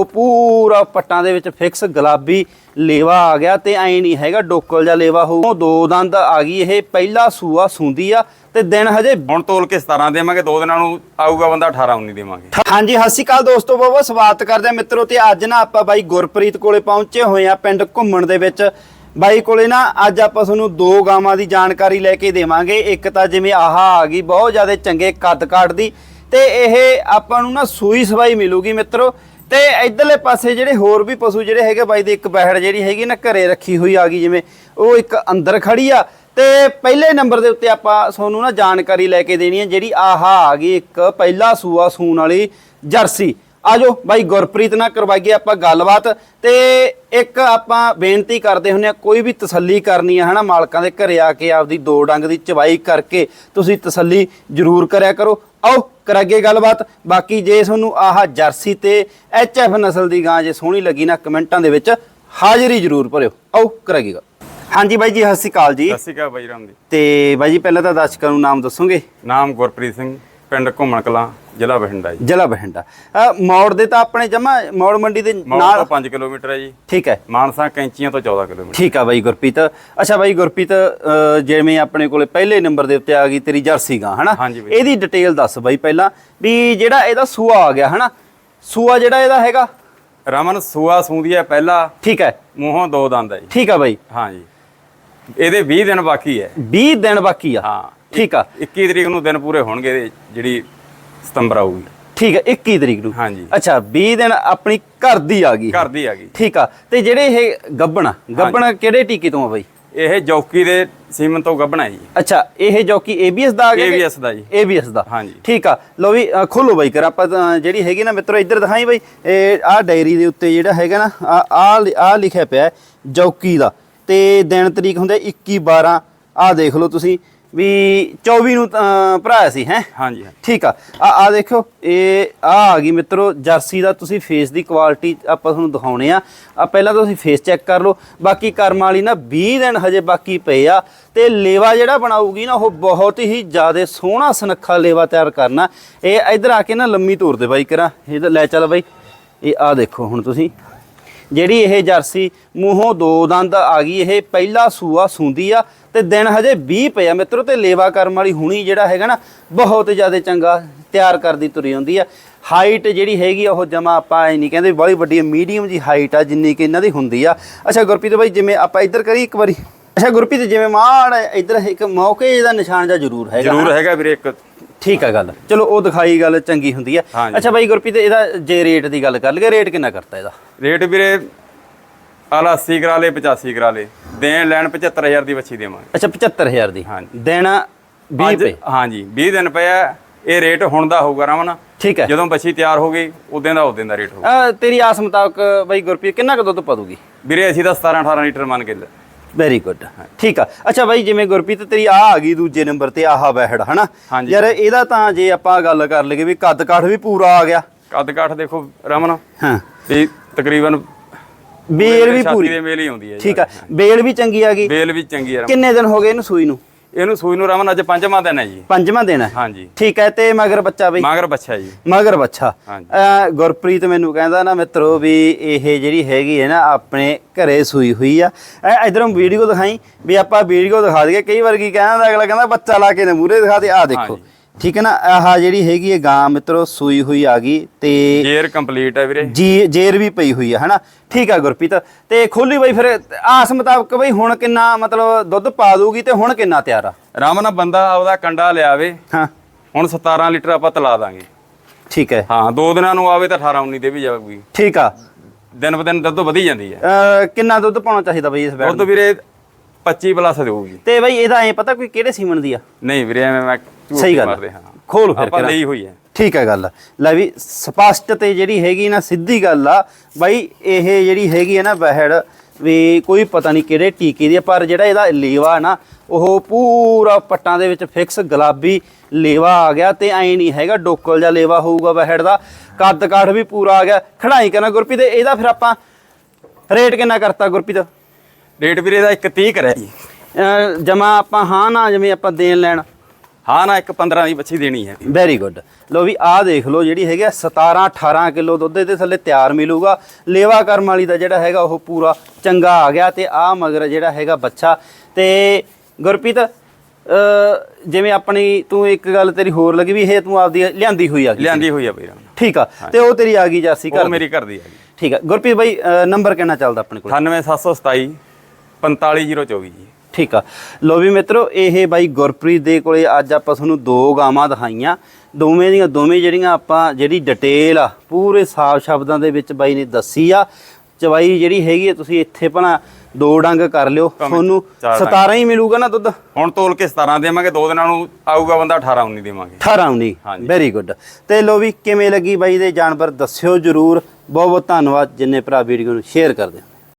ਉਹ ਪੂਰਾ ਪੱਟਾਂ ਦੇ ਵਿੱਚ ਫਿਕਸ ਗੁਲਾਬੀ ਲੇਵਾ ਆ ਗਿਆ ਤੇ ਐ ਨਹੀਂ ਹੈਗਾ ਡੋਕਲ ਜਾਂ ਲੇਵਾ ਹੋਊ। ਉਹ ਦੋ ਦੰਦ ਆ ਗਈ ਇਹ ਪਹਿਲਾ ਸੂਆ ਸੁੰਦੀ ਆ ਤੇ ਦਿਨ ਹਜੇ ਹੁਣ ਤੋਲ ਕੇ 17 ਦੇਵਾਂਗੇ ਦੋ ਦਿਨਾਂ ਨੂੰ ਆਊਗਾ ਬੰਦਾ 18 19 ਦੇਵਾਂਗੇ। ਹਾਂਜੀ ਸਤਿ ਸ਼੍ਰੀ ਅਕਾਲ ਦੋਸਤੋ ਬਹੁਤ ਸਵਾਗਤ ਕਰਦੇ ਆ ਮਿੱਤਰੋ ਤੇ ਅੱਜ ਨਾ ਆਪਾਂ ਬਾਈ ਗੁਰਪ੍ਰੀਤ ਕੋਲੇ ਪਹੁੰਚੇ ਹੋਏ ਆ ਪਿੰਡ ਘੁੰਮਣ ਦੇ ਵਿੱਚ। ਬਾਈ ਕੋਲੇ ਨਾ ਅੱਜ ਆਪਾਂ ਤੁਹਾਨੂੰ ਦੋ ਗਾਵਾਂ ਦੀ ਜਾਣਕਾਰੀ ਲੈ ਕੇ ਦੇਵਾਂਗੇ। ਇੱਕ ਤਾਂ ਜਿਵੇਂ ਆਹ ਆ ਗਈ ਬਹੁਤ ਜ਼ਿਆਦਾ ਚੰਗੇ ਕੱਦ ਕਾਠ ਦੀ ਤੇ ਇਹ ਆਪਾਂ ਨੂੰ ਨਾ ਸੂਈ ਸਵਾਈ ਮਿਲੂਗੀ ਮਿੱਤਰੋ। ਤੇ ਇਧਰਲੇ ਪਾਸੇ ਜਿਹੜੇ ਹੋਰ ਵੀ ਪਸ਼ੂ ਜਿਹੜੇ ਹੈਗੇ ਬਾਈ ਦੀ ਇੱਕ ਬਹਿੜ ਜਿਹੜੀ ਹੈਗੀ ਨਾ ਘਰੇ ਰੱਖੀ ਹੋਈ ਆ ਗਈ, ਜਿਵੇਂ ਉਹ ਇੱਕ ਅੰਦਰ ਖੜੀ ਆ। ਤੇ ਪਹਿਲੇ ਨੰਬਰ ਦੇ ਉੱਤੇ ਆਪਾਂ ਤੁਹਾਨੂੰ ਨਾ ਜਾਣਕਾਰੀ ਲੈ ਕੇ ਦੇਣੀ ਹੈ ਜਿਹੜੀ ਆਹਾ ਆ ਗਈ ਇੱਕ ਪਹਿਲਾ ਸੂਆ ਸੂਣ ਵਾਲੀ ਜਰਸੀ। ਆਜੋ ਬਾਈ, ਗੁਰਪ੍ਰੀਤ ਨਾਲ ਕਰਵਾਈਏ ਆਪਾਂ ਗੱਲਬਾਤ। ਤੇ ਇੱਕ ਆਪਾਂ ਬੇਨਤੀ ਕਰਦੇ ਹੁੰਨੇ ਆ, ਕੋਈ ਵੀ ਤਸੱਲੀ ਕਰਨੀ ਆ, ਹਨਾ, ਮਾਲਕਾਂ ਦੇ ਘਰੇ ਆ ਕੇ ਆਪਦੀ ਦੋ ਡੰਗ ਦੀ ਚਵਾਈ ਕਰਕੇ ਤੁਸੀਂ ਤਸੱਲੀ ਜ਼ਰੂਰ ਕਰਿਆ ਕਰੋ। ਆਓ ਕਰਾਂਗੇ ਗੱਲਬਾਤ। ਬਾਕੀ ਜੇ ਤੁਹਾਨੂੰ ਆਹ ਜਰਸੀ ਤੇ ਐਚਐਫ ਨਸਲ ਦੀ ਗਾਂ ਜੇ ਸੋਹਣੀ ਲੱਗੀ ਨਾ ਕਮੈਂਟਾਂ ਦੇ ਵਿੱਚ ਹਾਜ਼ਰੀ ਜ਼ਰੂਰ ਭਰਿਓ। ਆਓ ਕਰਾਂਗੇ ਗੱਲ। ਹਾਂਜੀ ਬਾਈ ਜੀ ਸਤਿ ਸ਼੍ਰੀ ਅਕਾਲ ਜੀ। ਸਤਿ ਸ਼੍ਰੀ ਅਕਾਲ ਬਾਈ ਰਾਮ ਜੀ। ਤੇ ਬਾਈ ਜੀ ਪਹਿਲਾਂ ਤਾਂ ਦਰਸ਼ਕਾਂ ਨੂੰ ਨਾਮ ਦੱਸੋਗੇ? ਨਾਮ ਗੁਰਪ੍ਰੀਤ ਸਿੰਘ। ਪਿੰਡ ਘੁੰਮਣ ਕਲਾਂ ਜ਼ਿਲ੍ਹਾ ਬਠਿੰਡਾ ਜੀ। ਜ਼ਿਲ੍ਹਾ ਬਠਿੰਡਾ। ਮੌੜ ਦੇ ਤਾਂ ਆਪਣੇ ਜਮਾ ਮੌੜ ਮੰਡੀ ਦੇ ਨਾਲ ਤੋਂ 5 ਕਿਲੋਮੀਟਰ ਹੈ ਜੀ। ਠੀਕ ਹੈ। ਮਾਨਸਾ ਕੈਂਚੀਆਂ ਤੋਂ 14 ਕਿਲੋਮੀਟਰ। ਠੀਕ ਆ ਬਾਈ ਗੁਰਪ੍ਰੀਤ। ਅੱਛਾ ਬਾਈ ਗੁਰਪ੍ਰੀਤ ਜਿਵੇਂ ਆਪਣੇ ਕੋਲੇ ਪਹਿਲੇ ਨੰਬਰ ਦੇ ਉੱਤੇ ਆ ਗਈ ਤੇਰੀ ਜਰਸੀ ਗਾਂ ਹਨਾ। ਇਹਦੀ ਡਿਟੇਲ ਦੱਸ ਬਾਈ ਪਹਿਲਾਂ ਵੀ ਜਿਹੜਾ ਇਹਦਾ ਸੂਆ ਆ ਗਿਆ ਹਨਾ? ਸੂਆ ਜਿਹੜਾ ਇਹਦਾ ਹੈਗਾ? ਰਮਨ ਸੂਆ ਸੂੰਦੀ ਹੈ ਪਹਿਲਾ। ਠੀਕ ਹੈ। ਮੂੰਹੋਂ ਦੋ ਦੰਦ ਹੈ ਜੀ। ਠੀਕ ਆ ਬਾਈ। ਹਾਂ ਜੀ। ਇਹਦੇ 20 ਦਿਨ ਬਾਕੀ ਹੈ। 20 ਦਿਨ ਬਾਕੀ ਆ। ਹਾਂ। ਠੀਕ ਆ। 21 ਤਰੀਕ ਨੂੰ ਦਿਨ ਪੂਰੇ ਹੋਣਗੇ ਜਿਹੜੀ ਸਤੰਬਰ ਆਊਗੀ। ਠੀਕ ਹੈ 21 ਤਰੀਕ ਨੂੰ? ਹਾਂਜੀ। ਅੱਛਾ 20 ਦਿਨ ਆਪਣੀ ਘਰ ਦੀ ਆ ਗਈ। ਘਰ ਦੀ ਆ ਗਈ। ਠੀਕ ਆ ਤੇ ਜਿਹੜੇ ਇਹ ਗੱਬਣ ਗੱਬਣ ਕਿਹੜੇ ਟੀਕੇ ਤੋਂ ਆ ਬਾਈ? ਇਹ ਜੌਕੀ ਦੇ ਸੀਮਨ ਤੋਂ ਗੱਭਣਾ ਹੈ ਜੀ। ਅੱਛਾ ਇਹ ਜੋਕੀ ABS ਦਾ ਆ ਗਿਆ ABS ਦਾ ਜੀ। ABS ਦਾ? ਹਾਂਜੀ। ਠੀਕ ਆ ਲੋ ਵੀ ਖੋਲੋ ਬਾਈ ਕਰ ਆਪਾਂ ਜਿਹੜੀ ਹੈਗੀ ਨਾ ਮਿੱਤਰੋ ਇੱਧਰ ਦਿਖਾਈ ਬਾਈ ਇਹ ਆਹ ਡਾਇਰੀ ਦੇ ਉੱਤੇ ਜਿਹੜਾ ਹੈਗਾ ਨਾ ਆ ਆ ਆ ਲਿਖਿਆ ਪਿਆ ਜੌਕੀ ਦਾ। ਤੇ ਦਿਨ ਤਰੀਕ ਹੁੰਦੇ 21 12 ਆਹ ਦੇਖ ਲਓ ਤੁਸੀਂ ਵੀ 24 ਨੂੰ ਭਰਾਇਆ ਸੀ ਹੈ? ਹਾਂਜੀ ਹਾਂ ਠੀਕ ਆ। ਆ ਆ ਦੇਖੋ ਇਹ ਆ ਆ ਗਈ ਮਿੱਤਰੋ ਜਰਸੀ ਦਾ ਤੁਸੀਂ ਫੇਸ ਦੀ ਕੁਆਲਿਟੀ ਆਪਾਂ ਤੁਹਾਨੂੰ ਦਿਖਾਉਣੇ ਆ। ਆ ਪਹਿਲਾਂ ਤਾਂ ਤੁਸੀਂ ਫੇਸ ਚੈੱਕ ਕਰ ਲਓ। ਬਾਕੀ ਕਰਮ ਵਾਲੀ ਨਾ 20 ਦਿਨ ਹਜੇ ਬਾਕੀ ਪਏ ਆ। ਤੇ ਲੇਵਾ ਜਿਹੜਾ ਬਣਾਊਗੀ ਨਾ ਉਹ ਬਹੁਤ ਹੀ ਜ਼ਿਆਦਾ ਸੋਹਣਾ ਸੁਨੱਖਾ ਲੇਵਾ ਤਿਆਰ ਕਰਨਾ। ਇਹ ਇੱਧਰ ਆ ਕੇ ਨਾ ਲੰਮੀ ਤੋਰ ਦੇ ਬਾਈ ਕਰਾਂ। ਇਹ ਤਾਂ ਲੈ ਚੱਲ ਬਾਈ। ਇਹ ਆ ਦੇਖੋ ਹੁਣ ਤੁਸੀਂ। ਜਿਹੜੀ ਇਹ ਜਰਸੀ ਮੂੰਹੋਂ ਦੋ ਦੰਦ ਆ ਗਈ ਇਹ ਪਹਿਲਾ ਸੂਆ ਸੁੰਦੀ ਆ। ਤੇ ਦਿਨ ਹਜੇ 20 ਪਏ ਆ ਮਿੱਤਰੋ ਤੇ ਲੇਵਾ ਕਰਮ ਵਾਲੀ ਹੁਣੀ ਜਿਹੜਾ ਹੈਗਾ ਨਾ ਬਹੁਤ ਜ਼ਿਆਦਾ ਚੰਗਾ ਤਿਆਰ ਕਰਦੀ ਤੁਰੀ ਹੁੰਦੀ ਆ। ਹਾਈਟ ਜਿਹੜੀ ਹੈਗੀ ਉਹ ਜਮਾ ਆਪਾਂ ਐ ਨਹੀਂ ਕਹਿੰਦੇ ਬੜੀ ਵੱਡੀ ਮੀਡੀਅਮ ਜੀ ਹਾਈਟ ਆ ਜਿੰਨੀ ਕਿ ਇਹਨਾਂ ਦੀ ਹੁੰਦੀ ਆ। ਅੱਛਾ ਗੁਰਪ੍ਰੀਤ ਬਾਈ ਜਿਵੇਂ ਆਪਾਂ ਇੱਧਰ ਕਰੀ ਇੱਕ ਵਾਰੀ। ਅੱਛਾ ਗੁਰਪ੍ਰੀਤ ਜਿਵੇਂ ਮਾੜ ਇੱਧਰ ਇੱਕ ਮੌਕੇ ਦਾ ਨਿਸ਼ਾਨ ਜਾਂ ਜ਼ਰੂਰ ਹੈਗਾ ਜ਼ਰੂਰ ਹੈਗਾ ਵੀਰੇ ਇੱਕ। ਠੀਕ ਆ ਗੱਲ। ਚਲੋ ਉਹ ਦਿਖਾਈ ਗੱਲ ਚੰਗੀ ਹੁੰਦੀ ਆ। ਅੱਛਾ ਬਾਈ ਗੁਰਪ੍ਰੀਤ ਇਹਦਾ ਜੇ ਰੇਟ ਦੀ ਗੱਲ ਕਰ ਲਈਏ ਰੇਟ ਕਿੰਨਾ ਕਰਤਾ ਇਹਦਾ? ਰੇਟ ਵੀਰੇ ਆਲਾ 80 ਕਰਾ ਲੇ 85 ਕਰਾ ਲੇ ਦੇਣ ਲੈਣ 75000 ਦੀ ਬੱਚੀ ਦੇਵਾਂਗੇ। ਅੱਛਾ 75000 ਦੀ। ਦਿਨ 20 ਅੱਜ ਪਏ ਹਾਂਜੀ 20 ਦਿਨ ਪਿਆ ਇਹ ਰੇਟ ਹੁਣ ਦਾ ਹੋਊਗਾ ਰਮਨ। ਠੀਕ ਹੈ। ਜਦੋਂ ਬੱਚੀ ਤਿਆਰ ਹੋ ਗਈ ਉਦੋਂ ਦਾ ਉਦੋਂ ਦਾ ਰੇਟ ਹੋਊਗਾ। ਤੇਰੀ ਆਸ ਮੁਤਾਬਕ ਬਾਈ ਗੁਰਪ੍ਰੀਤ ਕਿੰਨਾ ਕੁ ਦੁੱਧ ਪਾ ਦੂਗੀ ਵੀਰੇ ਅਸੀਂ ਤਾਂ 17 18 ਲੀਟਰ ਮੰਨ ਕੇ ਲੈ- ਵੈਰੀ ਗੁੱਡ ਠੀਕ ਆ। ਅੱਛਾ ਬਾਈ ਜਿਵੇਂ ਗੁਰਪ੍ਰੀਤ ਤੇਰੀ ਆ ਆ ਗਈ ਦੂਜੇ ਨੰਬਰ ਤੇ ਆਹਾ ਬਹਿੜ ਹਨਾ। ਯਾਰ ਇਹਦਾ ਤਾਂ ਜੇ ਆਪਾਂ ਗੱਲ ਕਰ ਲਈਏ ਵੀ ਕੱਦ ਕਾਠ ਵੀ ਪੂਰਾ ਆ ਗਿਆ। ਕੱਦ ਕਾਠ ਦੇਖੋ ਰਮਨ। ਹਾਂ। ਇਹ ਤਕਰੀਬਨ ਬੇਲ ਵੀ ਪੂਰੀ। ਦੇ ਮੇਲ ਹੀ ਆਉਂਦੀ ਹੈ। ਠੀਕ ਆ ਬੇਲ ਵੀ ਚੰਗੀ ਆ ਗਈ। ਬੇਲ ਵੀ ਚੰਗੀ ਰਮਨ। ਕਿੰਨੇ ਦਿਨ ਹੋ ਗਏ ਇਹਨੂੰ ਸੂਈ ਨੂੰ? ਇਹਨੂੰ ਸੂਈ ਨੂੰ ਰਮਨ ਅੱਜ ਪੰਜਵਾਂ ਦਿਨ ਹੈ ਜੀ। ਪੰਜਵਾਂ ਦਿਨ ਹੈ? ਹਾਂਜੀ। ਠੀਕ ਹੈ ਤੇ ਮਗਰ ਬੱਚਾ ਬਈ? ਮਾਗਰ ਬੱਚਾ ਜੀ। ਮਗਰ ਬੱਚਾ। ਗੁਰਪ੍ਰੀਤ ਮੈਨੂੰ ਕਹਿੰਦਾ ਨਾ ਮਿੱਤਰੋ ਵੀ ਇਹ ਜਿਹੜੀ ਹੈਗੀ ਹੈ ਨਾ ਆਪਣੇ ਘਰੇ ਸੂਈ ਹੋਈ ਆ। ਇਧਰੋਂ ਵੀਡੀਓ ਦਿਖਾਈ ਵੀ ਆਪਾਂ ਵੀਡੀਓ ਦਿਖਾ ਦਈਏ। ਕਈ ਵਾਰ ਕੀ ਕਹਿੰਦਾ ਅਗਲਾ ਕਹਿੰਦਾ ਬੱਚਾ ਲਾ ਕੇ ਨੇ ਮੂਰੇ ਦਿਖਾ ਦੇ। ਆ ਦੇਖੋ। ਠੀਕ ਹੈ ਨਾ ਆਹ ਜਿਹੜੀ ਹੈਗੀ ਹੈ ਗਾਂ ਮਿੱਤਰੋ ਸੂਈ ਹੋਈ ਆ ਗਈ ਤੇ ਜੇਰ ਕੰਪਲੀਟ ਹੈ ਵੀਰੇ। ਜੀ ਜੇਰ ਵੀ ਪਈ ਹੋਈ ਆ ਹਨਾ? ਠੀਕ ਆ ਗੁਰਪ੍ਰੀਤ। ਤੇ ਖੋਲੀ ਬਈ ਫਿਰ ਆਸ ਮੁਤਾਬਕ ਬਈ ਹੁਣ ਕਿੰਨਾ ਮਤਲਬ ਦੁੱਧ ਪਾ ਦੂਗੀ ਤੇ ਹੁਣ ਕਿੰਨਾ ਤਿਆਰ ਆ? ਰਮਨ ਬੰਦਾ ਆਪਦਾ ਕੰਡਾ ਲਿਆਵੇ। ਹਾਂ। ਹੁਣ 17 ਲੀਟਰ ਆਪਾਂ ਤਲਾ ਦਾਂਗੇ। ਠੀਕ ਹੈ। ਹਾਂ ਦੋ ਦਿਨਾਂ ਨੂੰ ਆਵੇ ਤਾਂ 18 19 ਦੇ ਵੀ ਜਾਊਗੀ। ਠੀਕ ਆ। ਦਿਨ ਬ ਦਿਨ ਦੁੱਧ ਵਧੀ ਜਾਂਦੀ ਹੈ। ਕਿੰਨਾ ਦੁੱਧ ਪਾਉਣਾ ਚਾਹੀਦਾ ਬਈ ਇਸ ਬੈਡ ਦੁੱਧ ਵੀਰੇ 25 ਪਲੱਸ ਦੇਊਗੀ। ਤੇ ਬਈ ਇਹਦਾ ਐ ਪਤਾ ਕੋਈ ਕਿਹੜੇ ਸੀਮਨ ਦੀ ਆ? ਨਹੀਂ ਵੀਰੇ ਐਵੇਂ ਮੈਂ ਸਹੀ ਗੱਲ। ਹਾਂ। ਖੋਲ ਫਿਰ ਆਪਾਂ। ਲਈ ਹੋਈ ਹੈ। ਠੀਕ ਹੈ ਗੱਲ। ਲੈ ਵੀ ਸਪਸ਼ਟ ਤੇ ਜਿਹੜੀ ਹੈਗੀ ਨਾ ਸਿੱਧੀ ਗੱਲ ਆ। ਬਾਈ ਇਹ ਜਿਹੜੀ ਹੈਗੀ ਹੈ ਨਾ ਬਹਿੜ ਵੀ ਕੋਈ ਪਤਾ ਨਹੀਂ ਕਿਹੜੇ ਟੀਕੇ ਦੀ ਆ, ਪਰ ਜਿਹੜਾ ਇਹਦਾ ਲੇਵਾ ਨਾ ਉਹ ਪੂਰਾ ਪੱਟਾਂ ਦੇ ਵਿੱਚ ਫਿਕਸ ਗੁਲਾਬੀ ਲੇਵਾ ਆ ਗਿਆ ਤੇ ਐ ਨਹੀਂ ਹੈਗਾ ਡੋਕਲ ਜਾਂ ਲੇਵਾ ਹੋਊਗਾ ਬਹਿੜ ਦਾ। ਕੱਦ ਕਾਠ ਵੀ ਪੂਰਾ ਆ ਗਿਆ। ਖੜਾਈ ਕਰਨਾ ਗੁਰਪ੍ਰੀਤ ਇਹਦਾ ਫਿਰ ਆਪਾਂ ਰੇਟ ਕਿੰਨਾ ਕਰਤਾ ਗੁਰਪ੍ਰੀਤ? ਰੇਟ ਵੀਰੇ ਦਾ 31 ਕਰਿਆ ਜੀ। ਜਮਾ ਆਪਾਂ ਹਾਂ ਨਾ ਜਿਵੇਂ ਆਪਾਂ ਦੇਣ ਲੈਣ। ਹਾਂ ਨਾ ਇੱਕ 15 ਦੀ ਬੱਚੀ ਦੇਣੀ ਹੈ। ਵੈਰੀ ਗੁੱਡ ਲੋ ਵੀ ਆਹ ਦੇਖ ਲਓ ਜਿਹੜੀ ਹੈਗੀ ਆ 17 18 ਕਿਲੋ ਦੁੱਧ ਦੇ ਥੱਲੇ ਤਿਆਰ ਮਿਲੂਗਾ। ਲੇਵਾ ਕਰਮ ਵਾਲੀ ਦਾ ਜਿਹੜਾ ਹੈਗਾ ਉਹ ਪੂਰਾ ਚੰਗਾ ਆ ਗਿਆ ਤੇ ਆਹ ਮਗਰ ਜਿਹੜਾ ਹੈਗਾ ਬੱਚਾ। ਤੇ ਗੁਰਪ੍ਰੀਤ ਜਿਵੇਂ ਆਪਣੀ ਤੂੰ ਇੱਕ ਗੱਲ ਤੇਰੀ ਹੋਰ ਲੱਗੀ ਵੀ ਇਹ ਤੂੰ ਆਪਦੀ ਲਿਆਂਦੀ ਹੋਈ ਆ। ਲਿਆਂਦੀ ਹੋਈ ਆ ਬਈ ਠੀਕ ਆ ਤੇ ਉਹ ਤੇਰੀ ਆ ਗਈ ਜਾਸੀ ਉਹ ਘਰ ਮੇਰੀ ਘਰ ਦੀ ਹੈਗੀ ਠੀਕ ਆ। ਗੁਰਪ੍ਰੀਤ ਬਾਈ ਨੰਬਰ ਕਿੰਨਾ ਚੱਲਦਾ ਆਪਣੇ ਕੋਲ? 98727 45024 ਜੀ। ਠੀਕ ਆ। ਲੋ ਵੀ ਮਿੱਤਰੋ ਇਹ ਬਾਈ ਗੁਰਪ੍ਰੀਤ ਦੇ ਕੋਲੇ ਅੱਜ ਆਪਾਂ ਤੁਹਾਨੂੰ ਦੋ ਗਾਵਾਂ ਦਿਖਾਈਆਂ। ਦੋਵੇਂ ਦੀਆਂ ਦੋਵੇਂ ਜਿਹੜੀਆਂ ਆਪਾਂ ਜਿਹੜੀ ਡਿਟੇਲ ਆ ਪੂਰੇ ਸਾਫ਼ ਸ਼ਬਦਾਂ ਦੇ ਵਿੱਚ ਬਾਈ ਨੇ ਦੱਸੀ ਆ। ਚਵਾਈ ਜਿਹੜੀ ਹੈਗੀ ਆ ਤੁਸੀਂ ਇੱਥੇ ਭਣਾ ਦੋ ਡੰਗ ਕਰ ਲਿਓ। ਤੁਹਾਨੂੰ ਚਾਰ ਡੰਗ। 17 ਹੀ ਮਿਲੂਗਾ ਨਾ ਦੁੱਧ? ਹੁਣ ਤੋਲ ਕੇ 17 ਦੇਵਾਂਗੇ ਦੋ ਦਿਨਾਂ ਨੂੰ ਆਊਗਾ ਬੰਦਾ 18 19 ਦੇਵਾਂਗੇ। 18 19 ਹਾਂਜੀ। ਵੈਰੀ ਗੁੱਡ ਤੇ ਲੋ ਵੀ ਕਿਵੇਂ ਲੱਗੀ ਬਾਈ ਦੇ ਜਾਨਵਰ ਦੱਸਿਓ ਜਰੂਰ। ਬਹੁਤ ਬਹੁਤ ਧੰਨਵਾਦ। ਜਿੰਨੇ ਭਰਾ ਵੀਡੀਓ ਨੂੰ ਸ਼ੇਅਰ ਕਰਦੇ